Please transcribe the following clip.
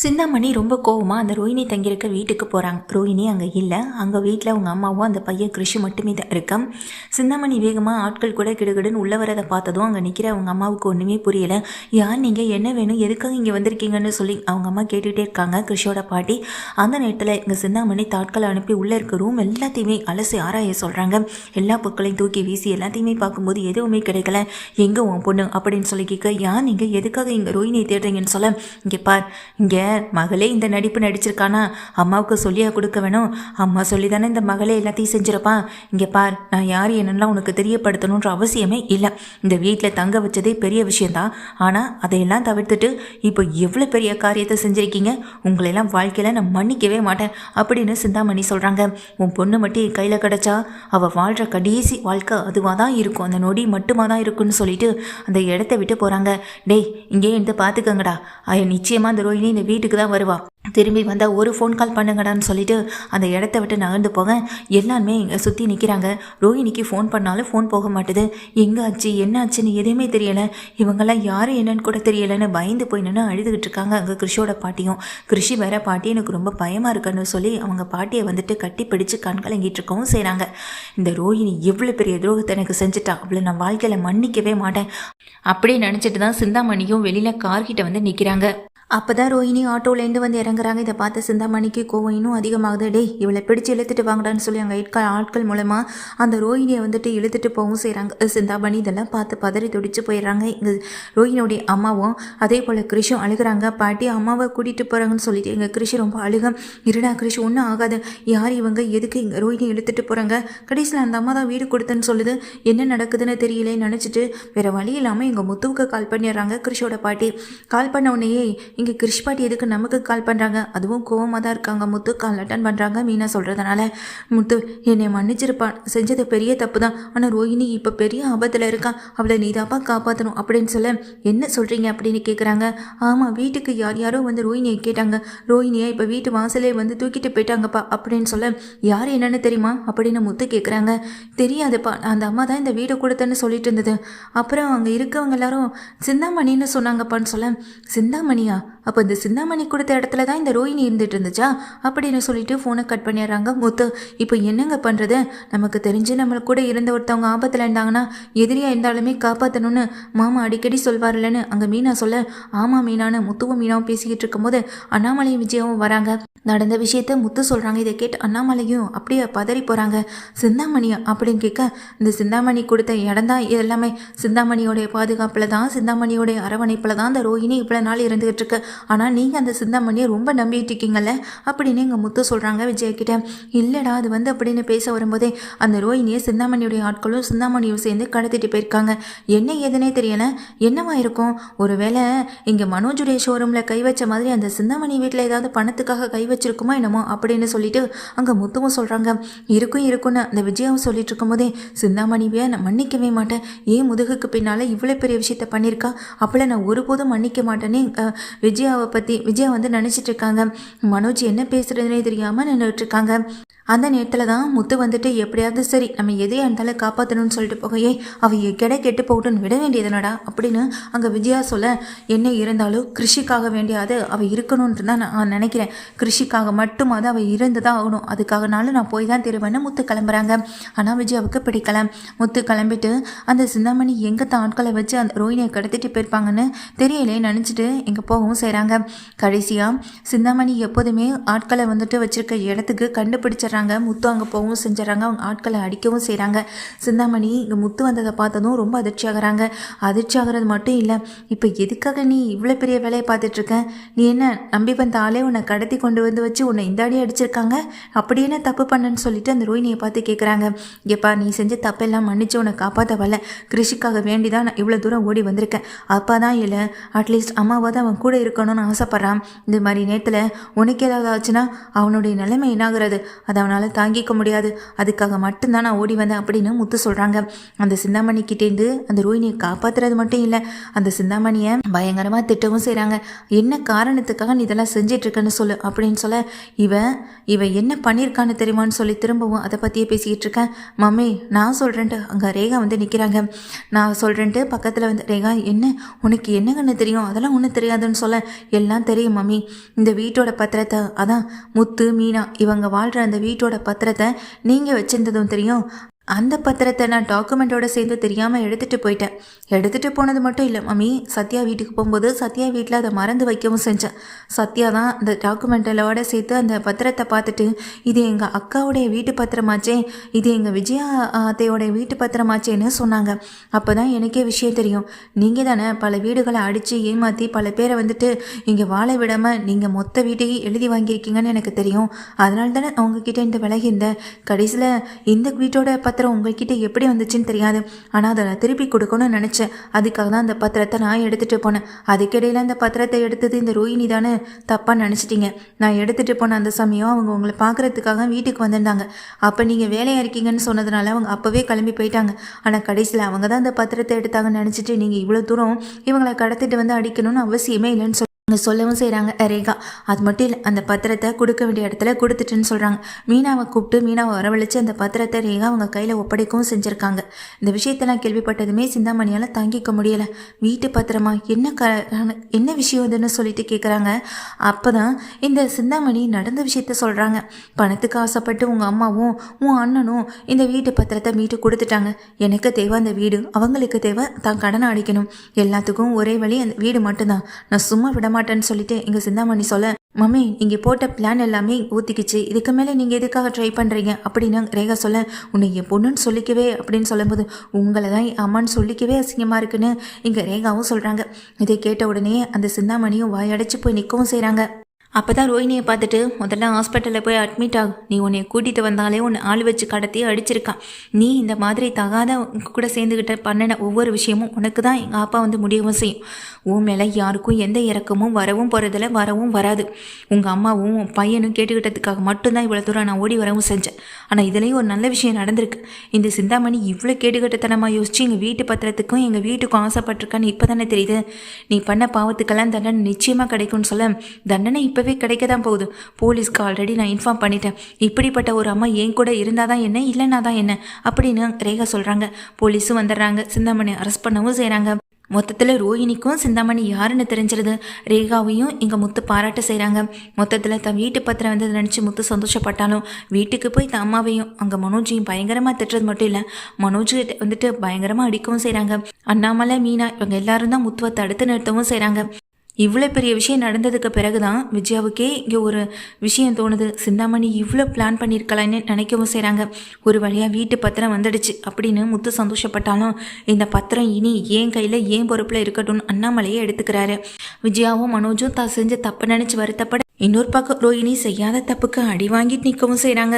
சிந்தாமணி ரொம்ப கோவமாக அந்த ரோஹிணி தங்கியிருக்க வீட்டுக்கு போகிறாங்க ரோஹிணி அங்கே இல்லை. அங்கே வீட்டில் அவங்க அம்மாவும் அந்த பையன் கிருஷி மட்டுமே தான் இருக்கான் சிந்தாமணி வேகமாக ஆட்கள் கூட கிடுகிடுன்னு உள்ளே வரதை பார்த்ததும் அங்கே நிற்கிற அவங்க அம்மாவுக்கு ஒன்றுமே புரியலை. யார் நீங்கள் என்ன வேணும்? எதுக்காக இங்கே வந்திருக்கீங்கன்னு சொல்லி அவங்க அம்மா கேட்டுகிட்டே இருக்காங்க கிருஷியோட பாட்டி. அந்த நேரத்தில் இங்கே சிந்தாமணி தாட்களை அனுப்பி உள்ளே இருக்க ரூம் எல்லாத்தையுமே அலசி ஆராய சொல்கிறாங்க எல்லா பொருட்களையும் தூக்கி வீசி எல்லாத்தையுமே பார்க்கும்போது எதுவுமே கிடைக்கல. எங்கே உன் பொண்ணு? அப்படின்னு சொல்லி கேட்க யார் நீங்கள் எதுக்காக இங்கே ரோஹிணியை தேடுறீங்கன்னு சொல்ல. இங்கே பார். இங்கே மகளே இந்த நடிப்பு நடிச்சிருக்கானா? அம்மாவுக்கு சொல்லியா கொடுக்க வேணும்? அம்மா சொல்லி தானே இந்த மகளே எல்லாத்தையும் செஞ்சிருப்பான் இங்கே பார் நான் யார் என்னெல்லாம் உனக்கு தெரியப்படுத்தணுன்ற அவசியமே இல்லை. இந்த வீட்டில் தங்க வச்சதே பெரிய விஷயந்தான் ஆனால் அதையெல்லாம் தவிர்த்துட்டு இப்போ எவ்வளோ பெரிய காரியத்தை செஞ்சுருக்கீங்க? உங்களெல்லாம் வாழ்க்கையில் நான் மன்னிக்கவே மாட்டேன். அப்படின்னு சிந்தாமணி சொல்கிறாங்க உன் பொண்ணு மட்டும் என் கையில் கிடச்சா அவள் வாழ்கிற கடைசி வாழ்க்கை அதுவாக தான் இருக்கும். அந்த நொடி மட்டுமா தான் இருக்குன்னு சொல்லிட்டு அந்த இடத்த விட்டு போகிறாங்க டேய் இங்கே இருந்து பார்த்துக்கங்கடா நிச்சயமாக அந்த ரோஹினி இந்த வீட்டுக்கு தான் வருவாள் திரும்பி வந்தால் ஒரு ஃபோன் கால் பண்ணுங்கடான்னு சொல்லிட்டு அந்த இடத்த விட்டு நகர்ந்து போக எல்லாருமே இங்கே சுற்றி நிற்கிறாங்க ரோஹிணிக்கு ஃபோன் பண்ணாலும் ஃபோன் போக மாட்டுது. எங்கே ஆச்சு என்ன ஆச்சுன்னு எதுவுமே தெரியலை. இவங்கெல்லாம் யார் என்னன்னு கூட தெரியலைன்னு பயந்து போய் நின்று அழுதுகிட்டு இருக்காங்க அங்கே கிருஷியோட பாட்டியும். கிருஷி வேற பாட்டி எனக்கு ரொம்ப பயமாக இருக்குன்னு சொல்லி அவங்க பாட்டியை வந்துட்டு கட்டி பிடிச்சு கண்கலங்கிட்டு இருக்கவும் செய்கிறாங்க இந்த ரோஹிணி எவ்வளோ பெரிய துரோகத்தை எனக்கு செஞ்சுட்டா. அவளை நான் வாழ்க்கையில் மன்னிக்கவே மாட்டேன். அப்படி நினச்சிட்டு தான் சிந்தாமணியும் வெளியில் கார்கிட்ட வந்து நிற்கிறாங்க அப்போ தான் ரோஹிணி ஆட்டோலேருந்து வந்து இறங்குறாங்க. இதை பார்த்து சிந்தாமணிக்கு கோவம் இன்னும் அதிகமாகுது. டேய் இவளை பிடிச்சி இழுத்துட்டு வாங்கடான்னு சொல்லி அங்கே ஆட்கள் ஆட்கள் மூலமாக அந்த ரோஹிணியை வந்துட்டு இழுத்துட்டு போகவும் செய்கிறாங்க சிந்தாமணி இதெல்லாம் பார்த்து பதறி துடிச்சு போயிடுறாங்க. இங்கே ரோஹிணியோடைய அம்மாவும் அதே போல் கிருஷும் அழுகுறாங்க. பாட்டி அம்மாவை கூட்டிகிட்டு போகிறாங்கன்னு சொல்லிட்டு எங்கள் கிருஷி ரொம்ப அழுக. இருடா கிருஷி ஒன்றும் ஆகாது. யார் இவங்க? எதுக்கு இங்கே ரோஹினி இழுத்துட்டு போகிறாங்க கடைசியில் அந்த அம்மா தான் வீடு கொடுத்தேன்னு சொல்லுது. என்ன நடக்குதுன்னு தெரியலே நினச்சிட்டு வேறு வழி இல்லாமல் எங்கள் முத்துவுக்கு கால் பண்ணிடுறாங்க கிருஷியோட பாட்டி. கால் பண்ண உடனேயே இங்கே கிருஷ் பாட்டி எதுக்கு நமக்கு கால் பண்ணுறாங்க அதுவும் கோவமாக தான் இருக்காங்க. முத்து கால் அட்டன் பண்ணுறாங்க மீனா சொல்கிறதுனால முத்து என்னை மன்னிச்சிருப்பான் செஞ்சது பெரிய தப்பு தான் ஆனால் ரோஹிணி இப்போ பெரிய ஆபத்தில் இருக்கான் அவளை நீதாப்பா காப்பாற்றணும் அப்படின்னு சொல்ல என்ன சொல்கிறீங்க அப்படின்னு கேட்குறாங்க ஆமாம் வீட்டுக்கு யார் யாரோ வந்து ரோஹிணியை கேட்டாங்க. ரோஹிணியை இப்போ வீட்டு வாசலே வந்து தூக்கிட்டு போயிட்டாங்கப்பா. அப்படின்னு சொல்ல யார் என்னன்னு தெரியுமா? அப்படின்னு முத்து கேட்குறாங்க தெரியாதுப்பா. அந்த அம்மா தான் இந்த வீடு கொடுத்தேன்னு சொல்லிட்டு இருந்தது. அப்புறம் அங்கே இருக்கவங்க எல்லாரும் சிந்தாமணின்னு சொன்னாங்கப்பான்னு சொல்ல சிந்தாமணியா? அப்போ இந்த சிந்தாமணி கொடுத்த இடத்துல தான் இந்த ரோஹிணி இருந்துட்டு இருந்துச்சா? அப்படின்னு சொல்லிட்டு ஃபோனை கட் பண்ணிடுறாங்க முத்து. இப்போ என்னங்க பண்ணுறது நமக்கு தெரிஞ்சு நம்மளுக்கு கூட இருந்த ஒருத்தவங்க ஆபத்தில் இருந்தாங்கன்னா எதிரியாக இருந்தாலுமே காப்பாற்றணும்னு மாமா அடிக்கடி சொல்வார்லன்னு அங்கே மீனா சொல்ல ஆமாம் மீனான்னு முத்துவும் மீனாவும் பேசிக்கிட்டு இருக்கும்போது அண்ணாமலையும் விஜயாவும் வராங்க. நடந்த விஷயத்த முத்து சொல்கிறாங்க இதை கேட்டு அண்ணாமலையும் அப்படியே பதறி போகிறாங்க சிந்தாமணி அப்படின்னு கேட்க இந்த சிந்தாமணி கொடுத்த இடம் தான் எல்லாமே. சிந்தாமணியோடைய பாதுகாப்பில் தான் சிந்தாமணியோடைய அரவணைப்பில் தான் இந்த ரோஹிணி இவ்வளோ நாள் இருந்துகிட்டு இருக்கு. ஆனால் நீங்கள் அந்த சிந்தாமணியை ரொம்ப நம்பிட்டு இருக்கீங்கல்ல? அப்படின்னு எங்கள் முத்து சொல்கிறாங்க விஜயக்கிட்ட இல்லைடா அது வந்து அப்படின்னு பேச வரும்போதே அந்த ரோஹினியை சிந்தாமணியுடைய ஆட்களும் சிந்தாமணியும் சேர்ந்து கடத்திட்டு போயிருக்காங்க. என்ன ஏதுனே தெரியல. என்னவா இருக்கும்? ஒருவேளை இங்கே மனோஜுடைய ஷோரூமில் கை வச்ச மாதிரி அந்த சிந்தாமணி வீட்டில் ஏதாவது பணத்துக்காக கை வச்சிருக்குமா என்னமோ அப்படின்னு சொல்லிட்டு அங்கே முத்துவும் சொல்கிறாங்க இருக்கும் இருக்கும்னு அந்த விஜயாவும் சொல்லிட்டு இருக்கும்போதே சிந்தாமணியை நான் மன்னிக்கவே மாட்டேன். ஏன் முதுகுக்கு பின்னால் இவ்வளோ பெரிய விஷயத்த பண்ணியிருக்கா அப்போல நான் ஒருபோதும் மன்னிக்க மாட்டேன்னு விஜயாவை பற்றி விஜயா வந்து நினச்சிட்டு இருக்காங்க. மனோஜ் என்ன பேசுறதுனே தெரியாமல் நின்றுட்டு இருக்காங்க. அந்த நேரத்தில் தான் முத்து வந்துட்டு எப்படியாவது சரி நம்ம எதையா இருந்தாலும் காப்பாற்றணும்னு சொல்லிட்டு போகையே அவள் கெட கெட்டு போகட்டுன்னு விட வேண்டியதுனடா அப்படின்னு அங்கே விஜயா சொல்ல என்ன இருந்தாலும் கிருஷிக்காக வேண்டியாது அவள் இருக்கணும்னு தான் நான் நினைக்கிறேன். கிருஷிக்காக மட்டுமாவது அவள் இருந்து தான் ஆகணும். அதுக்காகனாலும் நான் போய் தான் தருவேன்னு முத்து கிளம்புறாங்க. ஆனால் விஜயாவுக்கு பிடிக்கல. முத்து கிளம்பிட்டு அந்த சிந்தாமணி எங்கே தான் ஆட்களை வச்சு அந்த ரோஹினியை கடத்திட்டு போயிருப்பாங்கன்னு தெரியலே நினச்சிட்டு எங்கே போகவும் செய்கிறாங்க கடைசியாக சிந்தாமணி எப்போதுமே ஆட்களை வந்துட்டு வச்சுருக்க இடத்துக்கு கண்டுபிடிச்சிடுறாங்க. முத்து அங்கே போகவும் செஞ்சிடறாங்க. அவங்க ஆட்களை அடிக்கவும் செய்கிறாங்க சிந்தாமணி இங்கே முத்து வந்ததை பார்த்ததும் ரொம்ப அதிர்ச்சி ஆகுறாங்க. அதிர்ச்சி ஆகிறது மட்டும் இல்லை இப்போ எதுக்காக நீ இவ்வளோ பெரிய வேலையை பார்த்துட்ருக்க நீ என்ன நம்பி வந்த ஆளே உன்னை கடத்தி கொண்டு வந்து வச்சு உன்னை இந்த அடி அடிச்சிருக்காங்க? அப்படி என்ன தப்பு பண்ணேன்னு சொல்லிட்டு அந்த ரோஹினியை பார்த்து கேட்குறாங்க ஏப்பா நீ செஞ்ச தப்பெல்லாம் மன்னிச்சு உன்னை காப்பாற்ற வரல கிருஷிக்காக வேண்டி தான் நான் இவ்வளோ தூரம் ஓடி வந்திருக்கேன். அப்பா தான் இல்லை அட்லீஸ்ட் அம்மாவாவது அவன் கூட இருக்கணும்னு ஆசைப்பட்றான். இந்த மாதிரி நேரத்தில் உனக்கு ஏதாவது ஆச்சுன்னா அவனுடைய நிலைமை என்னாகிறது அதை அவனால் தாங்கிக்க முடியாது. அதுக்காக மட்டும்தான் நான் ஓடி வந்தேன் அப்படின்னு முத்து சொல்கிறாங்க அந்த சிந்தாமணி கிட்டேருந்து அந்த ரோஹினியை காப்பாற்றுறது மட்டும் இல்லை. அந்த சிந்தாமணியை பயங்கரமாக திட்டவும் செய்கிறாங்க என்ன காரணத்துக்காக நீ இதெல்லாம் செஞ்சிட்ருக்கன்னு சொல்லு அப்படின்னு சொல்ல இவன் இவன் என்ன பண்ணியிருக்கான்னு தெரியுமான்னு சொல்லி திரும்பவும் அதை பற்றியே பேசிக்கிட்டு இருக்கேன். மம்மி நான் சொல்கிறேன்ட்டு அங்கே ரேகா வந்து நிற்கிறாங்க நான் சொல்கிறேன்ட்டு பக்கத்தில் வந்து ரேகா என்ன? உனக்கு என்ன கண்ணு தெரியும்? அதெல்லாம் ஒன்றும் தெரியாதுன்னு சொல்ல. எல்லாம் தெரியும் மம்மி. இந்த வீட்டோட பத்திரத்தை அதான் முத்து மீனா இவங்க வாழ்கிற அந்த வீட்டோட பத்திரத்தை நீங்கள் வச்சிருந்ததும் தெரியும். அந்த பத்திரத்தை நான் டாக்குமெண்ட்டோட சேர்ந்து தெரியாமல் எடுத்துகிட்டு போயிட்டேன். எடுத்துகிட்டு போனது மட்டும் இல்லை மம்மி சத்யா வீட்டுக்கு போகும்போது சத்யா வீட்டில் அதை மறந்து வைக்கவும் செஞ்சேன். சத்யா தான் அந்த டாக்குமெண்ட்டோட சேர்த்து அந்த பத்திரத்தை பார்த்துட்டு இது எங்கள் அக்காவுடைய வீட்டு பத்திரமாச்சே இது எங்கள் விஜயா அத்தையோடைய வீட்டு பத்திரமாச்சேன்னு சொன்னாங்க. அப்போ தான் எனக்கே விஷயம் தெரியும். நீங்கள் தானே பல வீடுகளை அடித்து ஏமாற்றி பல பேரை வந்துட்டு இங்கே வாழ விடாமல் நீங்கள் மொத்த வீட்டையும் எழுதி வாங்கியிருக்கீங்கன்னு எனக்கு தெரியும். அதனால தானே அவங்கக்கிட்ட இந்த விலகி இருந்தேன். கடைசியில் இந்த வீட்டோட பத்திரம் பத்திரம் உங்ககிட்ட எப்படி வந்துச்சுன்னு தெரியாது. ஆனால் அதை நான் திருப்பி கொடுக்கணும்னு நினச்சேன். அதுக்காக தான் அந்த பத்திரத்தை நான் எடுத்துகிட்டு போனேன். அதுக்கிடையில் அந்த பத்திரத்தை எடுத்தது இந்த ரோஹினி தானே? தப்பாக நினச்சிட்டீங்க. நான் எடுத்துகிட்டு போன அந்த சமயம் அவங்க உங்களை பார்க்குறதுக்காக வீட்டுக்கு வந்திருந்தாங்க. அப்போ நீங்கள் வேலையாக இருக்கீங்கன்னு சொன்னதுனால அவங்க அப்போவே கிளம்பி போயிட்டாங்க. ஆனால் கடைசியில் அவங்க தான் அந்த பத்திரத்தை எடுத்தாங்கன்னு நினச்சிட்டு நீங்கள் இவ்வளோ தூரம் இவங்களை கடத்திட்டு வந்து அடிக்கணும்னு அவசியமே இல்லைன்னு சொல்லி சொல்லவும் செய்கிறாங்க ரேகா. அது மட்டும் இல்லை அந்த பத்திரத்தை கொடுக்க வேண்டிய இடத்துல கொடுத்துட்டுன்னு சொல்கிறாங்க மீனாவை கூப்பிட்டு மீனாவை வரவழைச்சு அந்த பத்திரத்தை ரேகா அவங்க கையில் ஒப்படைக்கவும் செஞ்சுருக்காங்க. இந்த விஷயத்தெல்லாம் கேள்விப்பட்டதுமே சிந்தாமணியால் தாங்கிக்க முடியலை. வீட்டு பத்திரமா? என்ன க என்ன விஷயம் இதுன்னு சொல்லிட்டு கேட்குறாங்க அப்போ தான் இந்த சிந்தாமணி நடந்த விஷயத்த சொல்கிறாங்க பணத்துக்கு ஆசைப்பட்டு உங்கள் அம்மாவும் உன் அண்ணனும் இந்த வீட்டு பத்திரத்தை மீட்டு கொடுத்துட்டாங்க. எனக்கு தேவை அந்த வீடு அவங்களுக்கு தேவை தான் கடனை அடிக்கணும். எல்லாத்துக்கும் ஒரே வழி அந்த வீடு மட்டும்தான். நான் சும்மா விடமா மாட்டேன்னு சொல்லிட்டு எங்கள் சிந்தாமணி சொல்ல மம்மி இங்கே போட்ட பிளான் எல்லாமே ஊற்றிக்கிச்சு இதுக்கு மேலே நீங்கள் எதுக்காக ட்ரை பண்ணுறீங்க அப்படின்னு ரேகா சொல்ல உன்னை என் பொண்ணுன்னு சொல்லிக்கவே அப்படின்னு சொல்லும்போது உங்களை தான் என் அம்மான்னு சொல்லிக்கவே அசிங்கமாக இருக்குன்னு இங்கே ரேகாவும் சொல்கிறாங்க இதை கேட்ட உடனே அந்த சிந்தாமணியும் வாயடைச்சு போய் நிற்கவும் செய்கிறாங்க அப்போ தான் ரோஹினியை பார்த்துட்டு முதல்ல ஹாஸ்பிட்டலில் போய் அட்மிட் ஆகும் நீ உன்னை கூட்டிகிட்டு வந்தாலே உன்னை ஆள் வச்சு கடத்தி அடிச்சிருக்கான் நீ இந்த மாதிரி தகாத கூட சேர்ந்துக்கிட்ட பண்ணின ஒவ்வொரு விஷயமும் உனக்கு தான் எங்கள் அப்பா வந்து முடியவும் செய்யும். உன் மேலே யாருக்கும் எந்த இறக்கமும் வரவும் போகிறதில்ல வரவும் வராது. உங்கள் அம்மாவும் உன் பையனும் கேட்டுக்கிட்டதுக்காக மட்டும்தான் இவ்வளோ தூரம் நான் ஓடி வரவும் செஞ்சேன். ஆனால் இதுலேயும் ஒரு நல்ல விஷயம் நடந்திருக்கு. இந்த சிந்தாமணி இவ்வளோ கேட்டுக்கிட்டத்தனமாக யோசிச்சு எங்கள் வீட்டு பத்திரத்துக்கும் எங்கள் வீட்டுக்கும் ஆசைப்பட்டிருக்கான்னு இப்போ தானே தெரியுது. நீ பண்ண பாவத்துக்கெல்லாம் தண்டனை நிச்சயமாக கிடைக்கும்னு சொல்ல தண்டனை இப்போ இப்போவே கிடைக்க தான் போகுது. போலீஸ்க்கு ஆல்ரெடி நான் இன்ஃபார்ம் பண்ணிட்டேன். இப்படிப்பட்ட ஒரு அம்மா என் கூட இருந்தால் தான் என்ன இல்லைனா தான் என்ன அப்படின்னு ரேகா சொல்கிறாங்க போலீஸும் வந்துடுறாங்க. சிந்தாமணி அரெஸ்ட் பண்ணவும் செய்கிறாங்க மொத்தத்தில் ரோஹிணிக்கும் சிந்தாமணி யாருன்னு தெரிஞ்சிருது. ரேகாவையும் இங்கே முத்து பாராட்ட செய்கிறாங்க மொத்தத்தில் தன் வீட்டு பத்திரம் வந்து நினச்சி முத்து சந்தோஷப்பட்டாலும் வீட்டுக்கு போய் தன் அம்மாவையும் அங்கே மனோஜையும் பயங்கரமாக திட்டுறது மட்டும் இல்லை மனோஜ் வந்துட்டு பயங்கரமாக அடிக்கவும் செய்கிறாங்க அண்ணாமலை மீனா இவங்க எல்லாரும் தான் முத்துவை தடுத்து நிறுத்தவும் செய்கிறாங்க இவ்வளோ பெரிய விஷயம் நடந்ததுக்கு பிறகு தான் விஜயாவுக்கே இங்கே ஒரு விஷயம் தோணுது. சிந்தாமணி இவ்வளோ பிளான் பண்ணியிருக்கலான்னு நினைக்கவும் செய்கிறாங்க ஒரு வழியாக வீட்டு பத்திரம் வந்துடுச்சு அப்படின்னு முத்து சந்தோஷப்பட்டாலும் இந்த பத்திரம் இனி ஏன் கையில் ஏன் பொறுப்பில் இருக்கட்டும்னு அண்ணாமலையே எடுத்துக்கிறாரு. விஜயாவும் மனோஜும் தான் செஞ்ச தப்பு நினச்சி வருத்தப்பட இன்னொரு பக்கம் ரோஹிணி செய்யாத தப்புக்கு அடி வாங்கிட்டு நிற்கவும் செய்கிறாங்க